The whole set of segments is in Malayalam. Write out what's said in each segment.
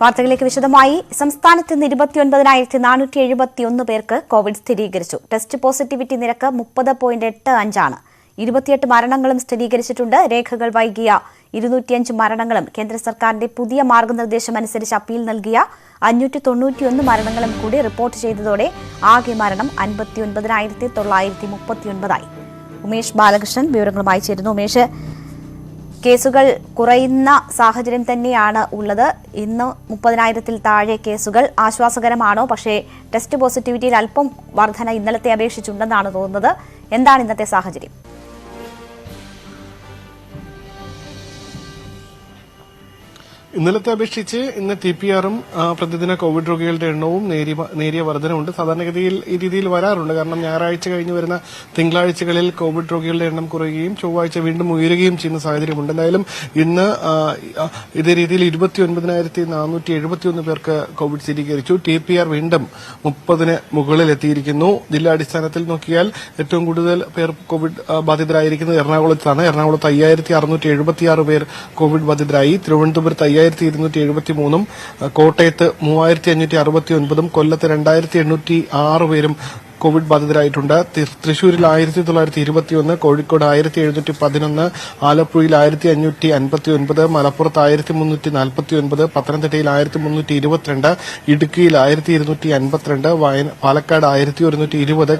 വാർത്തകളിലേക്ക് വിശദമായി. സംസ്ഥാനത്ത് ഇന്ന് ഇരുപത്തിയൊൻപതിനായിരത്തി നാനൂറ്റി എഴുപത്തിയൊന്ന് പേർക്ക് കോവിഡ് സ്ഥിരീകരിച്ചു. ടെസ്റ്റ് പോസിറ്റിവിറ്റി നിരക്ക് മുപ്പത് പോയിന്റ് എട്ട് അഞ്ചാണ്. ഇരുപത്തിയെട്ട് മരണങ്ങളും സ്ഥിരീകരിച്ചിട്ടുണ്ട്. രേഖകൾ വൈകിയ ഇരുന്നൂറ്റിയഞ്ച് മരണങ്ങളും കേന്ദ്ര സർക്കാരിന്റെ പുതിയ മാർഗനിർദ്ദേശം അനുസരിച്ച് അപ്പീൽ നൽകിയ അഞ്ഞൂറ്റി തൊണ്ണൂറ്റിയൊന്ന് മരണങ്ങളും കൂടി റിപ്പോർട്ട് ചെയ്തതോടെ ആകെ മരണം അൻപത്തിയൊൻപതിനായിരത്തി തൊള്ളായിരത്തി മുപ്പത്തിയൊൻപതായി ഉമേഷ് ബാലകൃഷ്ണൻ വിവരങ്ങളുമായി ചേരുന്നു. ഉമേഷ് കേസുകൾ കുറയുന്ന സാഹചര്യം തന്നെയാണ് ഉള്ളത്. ഇന്ന് മുപ്പതിനായിരത്തിൽ താഴെ കേസുകൾ ആശ്വാസകരമാണോ? പക്ഷേ ടെസ്റ്റ് പോസിറ്റിവിറ്റിയിൽ അല്പം വർധന ഇന്നലത്തെ അപേക്ഷിച്ചുണ്ടെന്നാണ് തോന്നുന്നത്. എന്താണ് ഇന്നത്തെ സാഹചര്യം? ഇന്നലത്തെ അപേക്ഷിച്ച് ഇന്ന് ടി പി ആറും പ്രതിദിന കോവിഡ് രോഗികളുടെ എണ്ണവും നേരിയ വർധനമുണ്ട് സാധാരണഗതിയിൽ ഈ രീതിയിൽ വരാറുണ്ട്. കാരണം ഞായറാഴ്ച കഴിഞ്ഞ് വരുന്ന തിങ്കളാഴ്ചകളിൽ കോവിഡ് രോഗികളുടെ എണ്ണം കുറയുകയും ചൊവ്വാഴ്ച വീണ്ടും ഉയരുകയും ചെയ്യുന്ന സാഹചര്യമുണ്ട്. എന്തായാലും ഇന്ന് ഇതേ രീതിയിൽ ഇരുപത്തി ഒൻപതിനായിരത്തി നാനൂറ്റി എഴുപത്തിയൊന്ന് പേർക്ക് കോവിഡ് സ്ഥിരീകരിച്ചു. ടി പി ആർ വീണ്ടും മുപ്പതിന് മുകളിൽ എത്തിയിരിക്കുന്നു ജില്ലാടിസ്ഥാനത്തിൽ നോക്കിയാൽ ഏറ്റവും കൂടുതൽ പേർ കോവിഡ് ബാധിതരായിരിക്കുന്നത് എറണാകുളത്താണ്. എറണാകുളത്ത് അയ്യായിരത്തി അറുന്നൂറ്റി എഴുപത്തിയാറ് പേർ കോവിഡ് ബാധിതരായി. തിരുവനന്തപുരത്ത് അയ്യായിരത്തി ഇരുന്നൂറ്റി എഴുപത്തി മൂന്നും കോട്ടയത്ത് മൂവായിരത്തി അഞ്ഞൂറ്റി അറുപത്തി ഒൻപതും കൊല്ലത്ത് രണ്ടായിരത്തി എണ്ണൂറ്റി ആറ് പേരും കോവിഡ് ബാധിതരായിട്ടുണ്ട്. തൃശൂരിൽ ആയിരത്തി തൊള്ളായിരത്തി ഇരുപത്തിയൊന്ന് കോഴിക്കോട് ആയിരത്തി എഴുന്നൂറ്റി പതിനൊന്ന് ആലപ്പുഴയിൽ ആയിരത്തി അഞ്ഞൂറ്റി അൻപത്തി ഒൻപത് മലപ്പുറത്ത് ആയിരത്തി മുന്നൂറ്റി നാൽപ്പത്തി ഒൻപത് പത്തനംതിട്ടയിൽ ആയിരത്തി മുന്നൂറ്റി ഇരുപത്തിരണ്ട് ഇടുക്കിയിൽ ആയിരത്തി ഇരുന്നൂറ്റി അൻപത്തിരണ്ട് പാലക്കാട് ആയിരത്തി ഒരുന്നൂറ്റി ഇരുപത്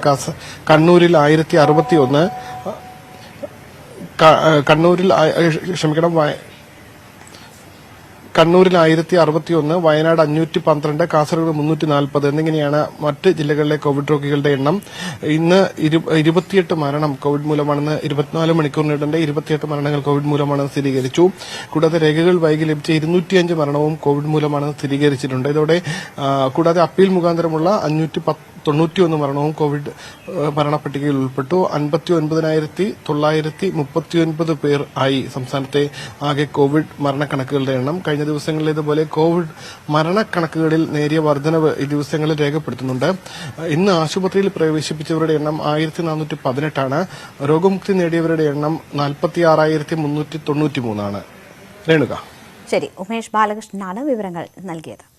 കണ്ണൂരിൽ ആയിരത്തി അറുപത്തി ഒന്ന് കണ്ണൂരിൽ ക്ഷമിക്കണം കണ്ണൂരിൽ ആയിരത്തി അറുപത്തി ഒന്ന് വയനാട് അഞ്ഞൂറ്റി പന്ത്രണ്ട് കാസർഗോഡ് മുന്നൂറ്റി നാൽപ്പത് എന്നിങ്ങനെയാണ് മറ്റ് ജില്ലകളിലെ കോവിഡ് രോഗികളുടെ എണ്ണം. ഇന്ന് ഇരു- ഇരുപത്തിയെട്ട് മരണം കോവിഡ് മൂലമാണെന്ന് ഇരുപത്തിനാല് മണിക്കൂറിനിടെ ഇരുപത്തിയെട്ട് മരണങ്ങൾ കോവിഡ് മൂലമാണെന്ന് സ്ഥിരീകരിച്ചു. കൂടാതെ രേഖകൾ വൈകി ലഭിച്ച ഇരുന്നൂറ്റിയഞ്ച് മരണവും കോവിഡ് മൂലമാണെന്ന് സ്ഥിരീകരിച്ചിട്ടുണ്ട്. ഇതോടെ കൂടാതെ അപ്പീൽ മുഖാന്തരമുള്ള അഞ്ഞൂറ്റി തൊണ്ണൂറ്റിയൊന്ന് മരണവും കോവിഡ് മരണപ്പട്ടികയിൽ ഉൾപ്പെട്ടു. അൻപത്തി ഒൻപതിനായിരത്തി തൊള്ളായിരത്തി മുപ്പത്തിയൊൻപത് പേർ ആയി സംസ്ഥാനത്തെ ആകെ കോവിഡ് മരണക്കണക്കുകളുടെ എണ്ണം. കഴിഞ്ഞ ദിവസങ്ങളിലേതുപോലെ കോവിഡ് മരണക്കണക്കുകളിൽ നേരിയ വർധനവ് ഈ ദിവസങ്ങളിൽ രേഖപ്പെടുത്തുന്നുണ്ട്. ഇന്ന് ആശുപത്രിയിൽ പ്രവേശിപ്പിച്ചവരുടെ എണ്ണം ആയിരത്തി നാനൂറ്റി പതിനെട്ടാണ് രോഗമുക്തി നേടിയവരുടെ എണ്ണം നാൽപ്പത്തി ആറായിരത്തി മുന്നൂറ്റി തൊണ്ണൂറ്റി മൂന്നാണ് രേണുക. ശരി ഉമേഷ് ബാലകൃഷ്ണനാണ് വിവരങ്ങൾ നൽകിയത്.